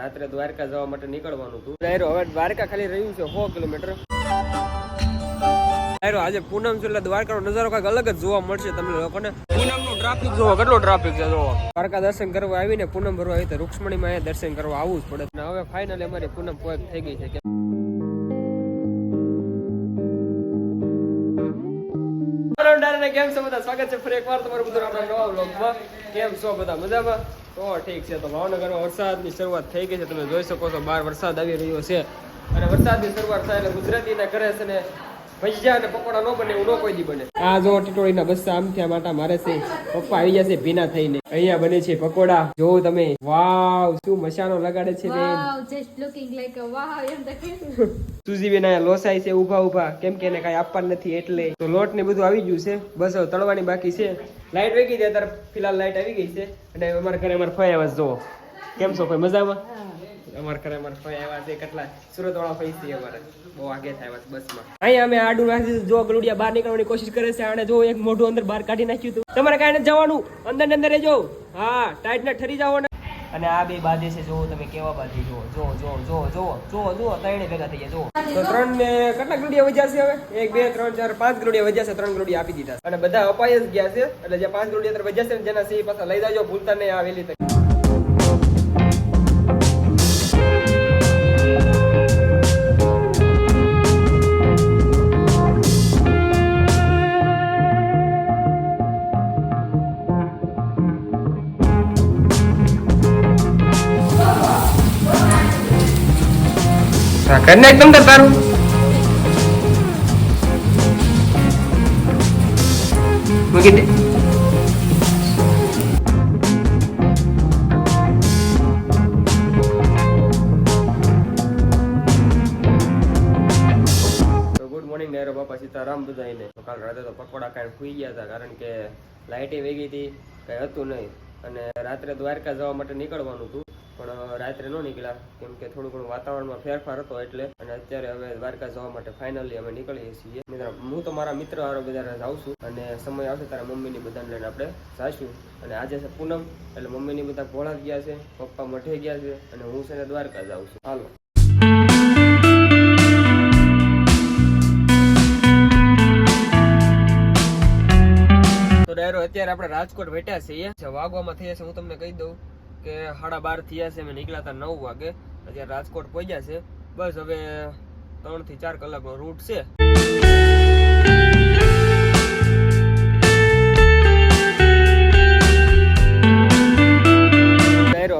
રાત્રે દ્વારકા જવા માટે નીકળવાનું હતું. ડાયરો હવે દ્વારકા ખાલી રહ્યું છે સો કિલોમીટર. ડાયરો આજે પૂનમ છે એટલે દ્વારકાનો નજારો કાંઈક અલગ જ જોવા મળશે તમને લોકોને. પૂનમનું ટ્રાફિક જોવો કેટલો ટ્રાફિક છે જોવો? દ્વારકા દર્શન કરવા આવીને પૂનમ ભરવા આવી તો રૂક્ષ્મણીમાં અહીંયા દર્શન કરવા આવવું જ પડે. અને હવે ફાઇનલી અમારી પૂનમ પોઈન્ટ થઈ ગઈ છે. કે કેમ છો બધા? સ્વાગત છે ફરી એકવાર તમારું બધું આપણા નવા બ્લોગમાં કેમ છો બધા? મજામાં? તો ઠીક છે. તો ભાવનગરમાં વરસાદની શરૂઆત થઈ ગઈ છે. તમે જોઈ શકો છો, બહાર વરસાદ આવી રહ્યો છે. અને વરસાદની શરૂઆત થાય એટલે ગુજરાતીના કરે છે ને ભજીયા અને પકોડા નો બને એવું ન કોઈ દી બને. આ જો ટીટોળીના બસ્સા આમ માટા મારે છે પપ્પા આવી જશે ભીના થઈને. અહીંયા બને છે પકોડા. જો તમે વાવ શું મસાલો લગાડે છે બેન એમ બેન અહીંયા છે ઊભા ઊભા. કેમ કે એને કાંઈ આપવાનું નથી એટલે. તો લોટ ને બધું આવી ગયું છે. બસ તળવાની બાકી છે. લાઈટ વેગી ગઈ અત્યારે ફિલહાલ લાઈટ આવી ગઈ છે. અને અમારા ઘરે અમારા ફઈ આવ્યા જોવો કેમ છો ભાઈ મજામાં? અમારા ઘરે અમારા ફઈ આવ્યા છે કેટલા? સુરત વાળા ફઈ છે અમારે. બહુ આગે થાય બસમાં. અહીંયા અમે આડું નાખી જો ગલુડિયા બહાર નીકળવાની કોશિશ કરે છે આને જો એક મોઢું અંદર બહાર કાઢી નાખ્યું હતું. તમારે કાંઈ જવાનું. અંદર ને અંદર રહેજો. હા ટાઈટ ના ઠરી જાઓ ને અને આ બે બાંધે છે જો તમે કેવા બાંધી જો જો જો જો જો જો જો ત્રણે ભેગા થઈ ગયા જો તો ત્રણ ને કેટલા ગ્રુડિયા વધ્યા છે હવે? એક બે ત્રણ ચાર પાંચ ગ્રુડિયા વધ્યા છે ત્રણ ગ્રુડિયા આપી દીધા અને બધા અપાય જ ગયા છે એટલે જે પાંચ ગ્રુડિયા વધ્યા છે જેના સી પાછા લઈ જાજો ભૂલતા નહીં આ વેલી તક. કરી નાખ તમ તાર તારું મૂકી દે સીતારામ બધાઈને તો કાલ રાતે તો પકોડા ખાઈને સુઈ ગયા હતા, કારણ કે લાઇટે વેગી હતી, કઈ હતું નહીં. અને રાત્રે દ્વારકા જવા માટે નીકળવાનું હતું. પણ રાત્રે ન નીકળ્યા. કેમ કે થોડું ઘણું વાતાવરણમાં ફેરફાર હતો એટલે, અને અત્યારે હવે દ્વારકા જવા માટે ફાઇનલી અમે નીકળીએ છીએ. હું તો મારા મિત્ર હારો બધા જાઉં છું, અને સમય આવશે તારા મમ્મીની બધાને લઈને આપણે જાશું. અને આજે છે પૂનમ, એટલે મમ્મીની બધા ભોળા ગયા છે, પપ્પા મઠે ગયા છે, અને હું છે દ્વારકા જાઉં છું. હાલો. તો ડાયરો, અત્યારે આપણે રાજકોટ વેટ્યા છીએ. વાગવામાં થયા છે, હું તમને કહી દઉં. કે સાડા બાર થયા છે, અમે નીકળ્યા હતા નવ વાગે. અત્યારે રાજકોટ પહોંચ્યા છે. બસ હવે ત્રણથી ચાર કલાકનો રૂટ છે.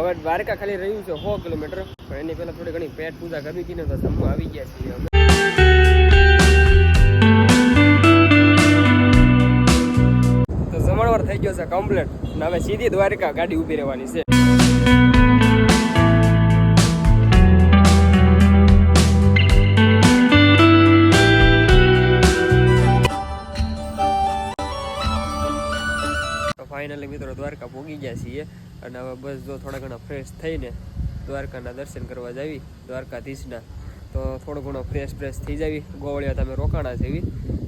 હવે દ્વારકા ખાલી રહ્યું છે, સો કિલોમીટર. પણ એની પહેલા થોડી ઘણી પેટ પૂજા કરવી હતી ને તો જમ્મુ આવી ગયા છીએ અમે. જમણવાર થઈ ગયો છે કમ્પ્લીટ હવે સીધી દ્વારકા ગાડી ઊભી રહેવાની છે. ફાઇનલી મિત્રો દ્વારકા પહોંચી ગયા છીએ અને હવે બસ જો થોડા ઘણા ફ્રેશ થઈને દ્વારકાના દર્શન કરવા જાવી, દ્વારકાધીશના. તો થોડો ઘણો ફ્રેશ ફ્રેશ થઈ જાવી. ગોવળિયા તમે રોકાણા જેવી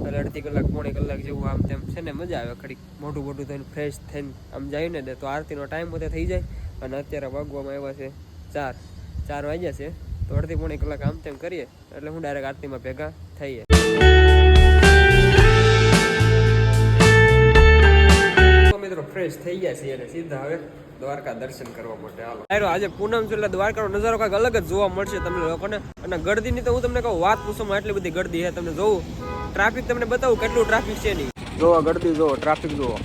એટલે અડધી કલાક, પોણી કલાક જેવું આમ તેમ છે ને મજા આવે. ખડીક મોટું મોટું થઈને ફ્રેશ થઈને આમ જાય ને તો આરતીનો ટાઈમ બધે થઈ જાય. અને અત્યારે વાગવામાં આવ્યા છે ચાર. ચાર વાગ્યા છે. તો અડધી પોણી કલાક આમ તેમ કરીએ એટલે હું ડાયરેક્ટ આરતીમાં ભેગા થઈએ. મિત્રો ફ્રેશ થઈ ગયા છીએ અને સીધા હવે દ્વારકા દર્શન કરવા માટે હાલો. આયરો આજે પૂનમ છે એટલે દ્વારકાનો નજારો કાંઈક અલગ જ જોવા મળશે તમને લોકોને. અને ગળદીની તો હું તમને કહું, વાત પૂછવામાં એટલી બધી ગળદી છે તમને જોઉં. ટ્રાફિક તમને બતાવું કેટલું ટ્રાફિક છે નહીં જોવો ગળદી જોવો ટ્રાફિક જોવો.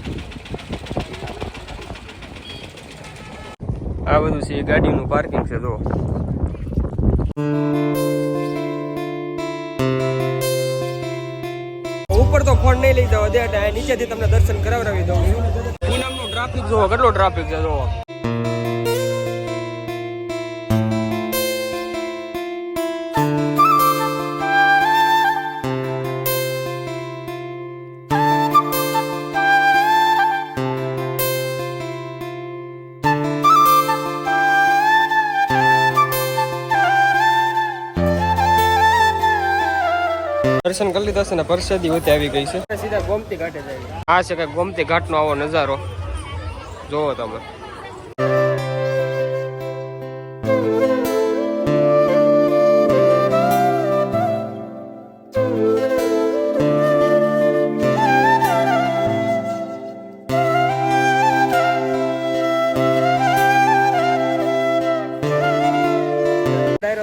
આ બધું છે ગાડીનું પાર્કિંગ છે, જો. ઉપર તો ફોન નહીં લઈ જવા દે નીચેથી તમને દર્શન કરાવડાવી દઉં. પૂનમનું ટ્રાફિક જોવો કેટલો ટ્રાફિક છે જોવો દર્શન કરી લીધા છે ને પરસેદી હોતે આવી ગઈ છે. સીધા ગોમતી ઘાટે જાય આ છે કે ગોમતી ઘાટનો આવો નજારો. જોવો તમે.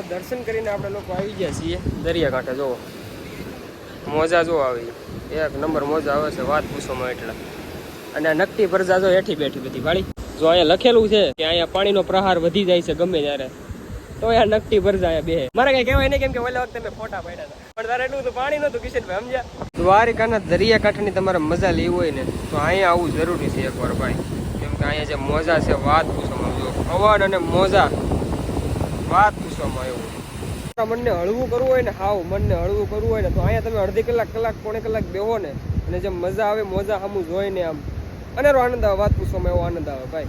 દર્શન કરીને આપણે લોકો આવી ગયા છીએ. દરિયાકાંઠે જોવો. મોજા જો આવી. એક નંબર મોજા આવે છે, વાત પૂછોમાં એટલા. અને નકટી પરજા જો હેઠી બેઠી બધી વાળી. જો અહીંયા લખેલું છે કે અહીંયા પાણીનો પ્રહાર વધી જાય છે ગમે ત્યારે. તો આ નકટી ભરજા અહીંયા બે મારે કઈ કહેવાય નહીં, કેમ કે ઓલા વખતે ફોટા પાડ્યા હતા. પણ તારે એટલું તો પાણી નતું કિશનભાઈ સમજ્યા? દ્વારિકાના દરિયાકાંઠાની તમારે મજા લેવી હોય ને, તો અહીંયા આવવું જરૂરી છે એકવાર ભાઈ. કેમ કે અહીંયા જે મોજા છે, વાત પૂછવામાં જો પવન અને મોજા, વાત પૂછવામાં તમારા મનને હળવું કરવું હોય ને, હાવ મનને હળવું કરવું હોય ને, તો અહીંયા તમે અડધી કલાક કલાક, પોણે કલાક બેહો ને, અને જેમ મજા આવે મોજા સામું જોઈને આમ. અનેરો આનંદ આવે, વાત પૂછવામાં એવો આનંદ આવે, ભાઈ.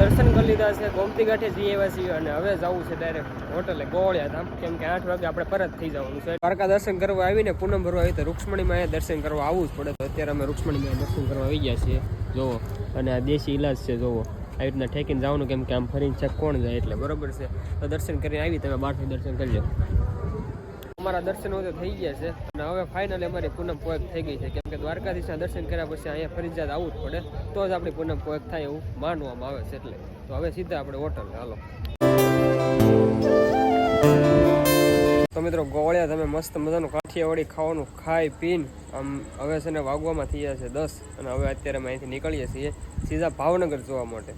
દર્શન કરી લીધા છે, ગોમતી ઘાટે જઈ આવ્યા છીએ અને હવે જવું છે ડાયરેક્ટ હોટલે ગોળિયા ધામ. કેમ કે આઠ વાગે આપણે પરત થઈ જવાનું છે. દ્વારકા દર્શન કરવા આવીને પૂનમ ભરવા આવી તો રૂક્ષ્મણીમાં દર્શન કરવા આવવું જ પડે, તો અત્યારે અમે રૂક્ષ્મણીમાં દર્શન કરવા આવી ગયા છીએ. જોવો. અને આ દેશી ઇલાજ છે, જોવો. આવી રીતના ઠેકીને જવાનું કેમ કે આમ ફરીને ચેક કોણ જાય એટલે બરોબર છે. તો દર્શન કરીને આવી, તમે બહારથી દર્શન કરજો. અમારા દર્શન તો થઈ ગયા છે. અને હવે ફાઇનલી અમારી પૂનમ પોયક થઈ ગઈ છે. કેમ કે દ્વારકાધીશના દર્શન કર્યા પછી અહીંયા ફરજિયાત આવવું જ પડે. તો જ આપણી પૂનમ પોયક થાય એવું માનવામાં આવે છે એટલે. તો હવે સીધા આપણે હોટલ, હાલો. તો મિત્રો ગોળિયા તમે મસ્ત મજાનું કાઠિયાવાડી ખાવાનું ખાઈ, પીને, આમ હવે છે ને વાગવામાં થઈ જશે દસ, અને હવે અત્યારે અહીંથી નીકળીએ છીએ સીધા ભાવનગર જોવા માટે.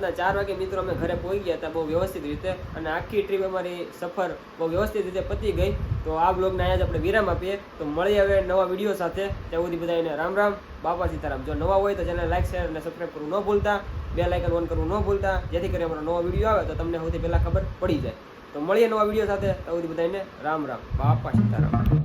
રાતના ચાર વાગે મિત્રો અમે ઘરે પહોંચી ગયા હતા બહુ વ્યવસ્થિત રીતે. અને આખી ટ્રીપ અમારી સફર બહુ વ્યવસ્થિત રીતે પતી ગઈ. તો આ બ્લોગને અહીંયા જ આપણે વિરામ આપીએ. તો મળીએ હવે નવા વીડિયો સાથે. ત્યાં સુધી બધાને રામ રામ. બાપા સીતારામ. જો નવા હોય તો ચેનલ લાઈક શેર અને સબસ્ક્રાઈબ કરવું ન ભૂલતા. બે લાઇકન ઓન કરવું ન ભૂલતા. જેથી કરી અમારો નવો વીડિયો આવે તો તમને સૌથી પહેલાં ખબર પડી જાય. તો મળીએ નવા વીડિયો સાથે. ત્યાં સુધી બધાને રામ રામ. બાપા સીતારામ.